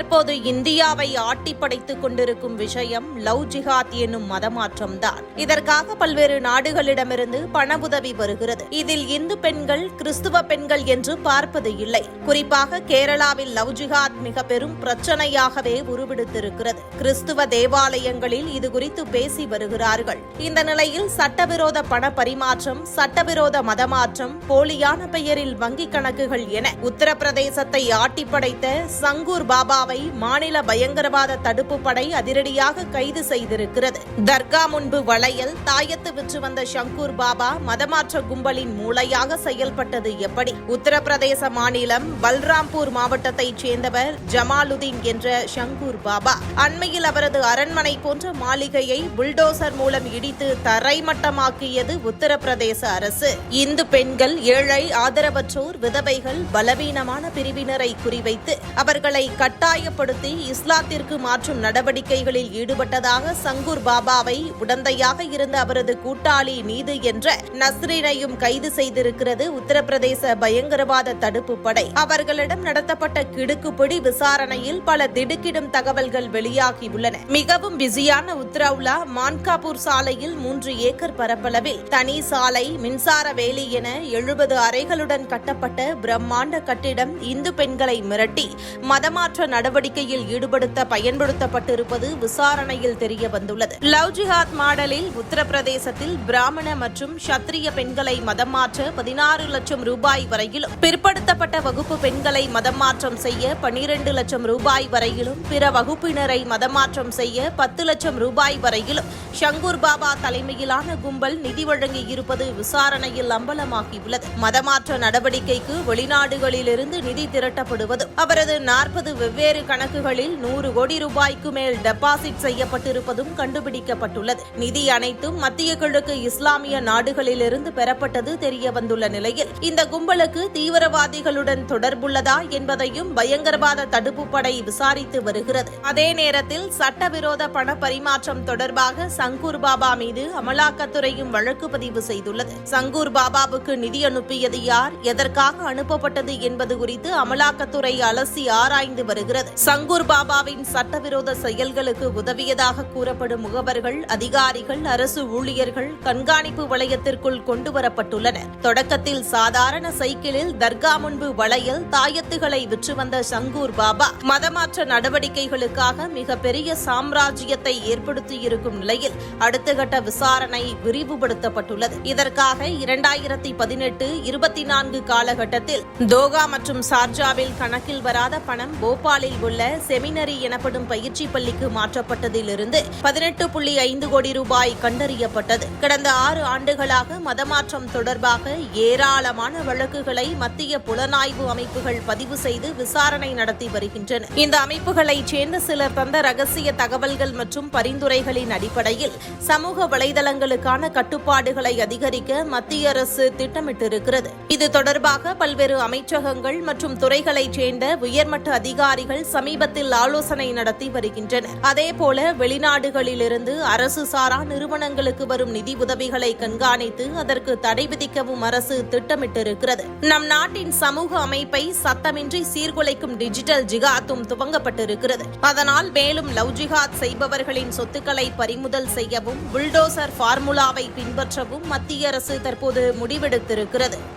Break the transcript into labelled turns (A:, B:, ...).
A: தற்போது இந்தியாவை ஆட்டி படைத்துக் கொண்டிருக்கும் விஷயம் லவ் ஜிஹாத் என்னும் மதமாற்றம்தான். இதற்காக பல்வேறு நாடுகளிடமிருந்து பண உதவி வருகிறது. இதில் இந்து பெண்கள் கிறிஸ்துவ பெண்கள் என்று பார்ப்பது இல்லை. குறிப்பாக கேரளாவில் லவ் ஜிஹாத் மிக பெரும் பிரச்சனையாகவே உருவெடுத்திருக்கிறது. கிறிஸ்துவ தேவாலயங்களில் இது குறித்து பேசி வருகிறார்கள். இந்த நிலையில் சட்டவிரோத பண பரிமாற்றம் சட்டவிரோத மதமாற்றம் போலியான பெயரில் வங்கிக் கணக்குகள் என உத்தரப்பிரதேசத்தை ஆட்டி படைத்த சங்கூர் பாபாவை மாநில பயங்கரவாத தடுப்பு படை அதிரடியாக கைது செய்திருக்கிறது. தர்கா முன்பு வளையல் தாயத்து விற்று வந்த ஷங்கூர் பாபா மதமாற்ற கும்பலின் மூளையாக செயல்பட்டது எப்படி? உத்தரப்பிரதேச மாநிலம் பல்ராம்பூர் மாவட்டத்தைச் சேர்ந்தவர் ஜமாலுதீன் என்ற சங்கூர் பாபா. அண்மையில் அவரது அரண்மனை போன்ற மாளிகையை புல்டோசர் மூலம் இடித்து தரைமட்டமாக்கியது உத்தரப்பிரதேச அரசு. இந்து பெண்கள் ஏழை ஆதரவற்றோர் விதவைகள் பலவீனமான பிரிவினரை குறிவைத்து அவர்களை கட்டாயப்படுத்தி இஸ்லாத்திற்கு மாற்றும் நடவடிக்கைகளில் ஈடுபட்டதாக சங்கூர் பாபாவை உடந்தையாக இருந்த அவரது கூட்டாளி மீது என்ற நஸ்ரீனையும் கைது செய்திருக்கிறது உத்தரப்பிரதேச பயங்கரவாத தடுப்பு படை. அவர்களிடம் நடத்தப்பட்ட கிடுக்குப்பிடி விசாரணையில் பல திடுக்கிடும் தகவல்கள் வெளியாகியுள்ளன. மிகவும் பிஸியான உத்ரவுலா மான்காபூர் சாலையில் மூன்று ஏக்கர் பரப்பளவில் தனி சாலை மின்சார வேலி என எழுபது அறைகளுடன் கட்டப்பட்ட பிரம்மாண்ட கட்டிடம் இந்து பெண்களை மிரட்டி மதமாற்ற நடவடிக்கையில் ஈடுபடுத்த பயன்படுத்தப்பட்டிருப்பது விசாரணையில் தெரிய வந்துள்ளது லவ் ஜிஹாத் மாடலில் உத்தரப்பிரதேசத்தில் பிராமண மற்றும் சத்திரிய பெண்களை மதம் மாற்ற பதினாறு லட்சம் ரூபாய் வரையிலும் பிற்படுத்தப்பட்ட வகுப்பு பெண்களை மதம் மாற்றம் செய்ய பனிரெண்டு லட்சம் ரூபாய் வரையிலும் பிற வகுப்பினரை மதமாற்றம் செய்ய பத்து லட்சம் ரூபாய் வரையிலும் ஷங்கூர் பாபா தலைமையிலான கும்பல் நிதி வழங்கி இருப்பது விசாரணையில் அம்பலமாகியுள்ளது. மதமாற்ற நடவடிக்கைக்கு வெளிநாடுகளிலிருந்து நிதி திரட்டப்படுவது அவரது நாற்பது வெவ்வேறு கணக்குகளில் நூறு கோடி ரூபாய்க்கு மேல் டெபாசிட் செய்யப்பட்டிருப்பதும் கண்டுபிடிக்கப்பட்டுள்ளது. நிதி அனைத்தும் மத்திய கிழக்கு இஸ்லாமிய நாடுகளிலிருந்து பெறப்பட்டது தெரியவந்துள்ள நிலையில் இந்த கும்பலுக்கு தீவிரவாதிகளுடன் தொடர்புள்ளதா என்பதையும் பயங்கரவாத தடுப்பு படை விசாரித்து வருகிறது. அதே நேரத்தில் சட்டவிரோத பண பரிமாற்றம் தொடர்பாக சங்கூர் பாபா மீது அமலாக்கத்துறையும் வழக்கு பதிவு செய்துள்ளது. சங்கூர் பாபாவுக்கு நிதி அனுப்பியது யார்? எதற்காக அனுப்பப்பட்டது என்பது குறித்து அமலாக்கத்துறை அலசி ஆராய்ந்து வருகிறது. சங்கூர் பாபாவின் சட்டவிரோத செயல்களுக்கு உதவியதாக கூறப்படும் முகவர்கள் அதிகாரிகள் அரசு ஊழியர்கள் கண்காணிப்பு வளையத்திற்குள் கொண்டுவரப்பட்டுள்ளனர். தொடக்கத்தில் சாதாரண சைக்கிளில் தர்கா முன்பு வளையல் தாயத்துகளை விற்று வந்த சங்கூர் பாபா மதமாற்ற நடவடிக்கைகளுக்காக மிகப்பெரிய சாம்ராஜ்யத்தை ஏற்படுத்தியிருக்கும் நிலையில் அடுத்த கட்ட விசாரணை விரிவுபடுத்தப்பட்டுள்ளது. இதற்காக இரண்டாயிரத்தி பதினெட்டு இருபத்தி நான்கு காலகட்டத்தில் தோகா மற்றும் சார்ஜாவில் கணக்கில் வராத பணம் போபாலில் உள்ள செமினரி எனப்படும் பயிற்சி பள்ளிக்கு மாற்றப்பட்டதிலிருந்து பதினெட்டு புள்ளி ஐந்து கோடி ரூபாய் கண்டறியப்பட்டது. கடந்த ஆறு ஆண்டுகளாக மதமாற்றம் தொடர்பாக ஏராளமான வழக்குகளை மத்திய புலனாய்வு அமைப்புகள் பதிவு செய்து விசாரணை நடத்தி வருகின்றன. இந்த அமைப்புகளைச் சேர்ந்த சிலர் தந்த ரகசிய தகவல்கள் மற்றும் பரிந்துரைகளின் அடிப்படையில் சமூக வலைதளங்களுக்கான கட்டுப்பாடுகளை அதிகரிக்க மத்திய அரசு திட்டமிட்டிருக்கிறது. இது தொடர்பாக பல்வேறு அமைச்சகங்கள் மற்றும் துறைகளைச் சேர்ந்த உயர்மட்ட அதிகாரிகள் சமீபத்தில் ஆலோசனை நடத்தி வருகின்றனர். அதேபோல வெளிநாடுகளிலிருந்து அரசு சாரா நிறுவனங்களுக்கு வரும் நிதி உதவிகளை கண்காணித்து அதற்கு தடை விதிக்கவும் அரசு திட்டமிட்டிருக்கிறது. நம் நாட்டின் சமூக அமைப்பை சத்தமின்றி சீர்குலைக்கும் டிஜிட்டல் ஜிகாத்தும் துவங்கப்பட்டிருக்கிறது. அதனால் மேலும் லவ் ஜிகாத் செய்பவர்களின் சொத்துக்களை பறிமுதல் செய்யவும் புல்டோசர் ஃபார்முலாவை பின்பற்றவும் மத்திய அரசு தற்போது முடிவெடுத்திருக்கிறது.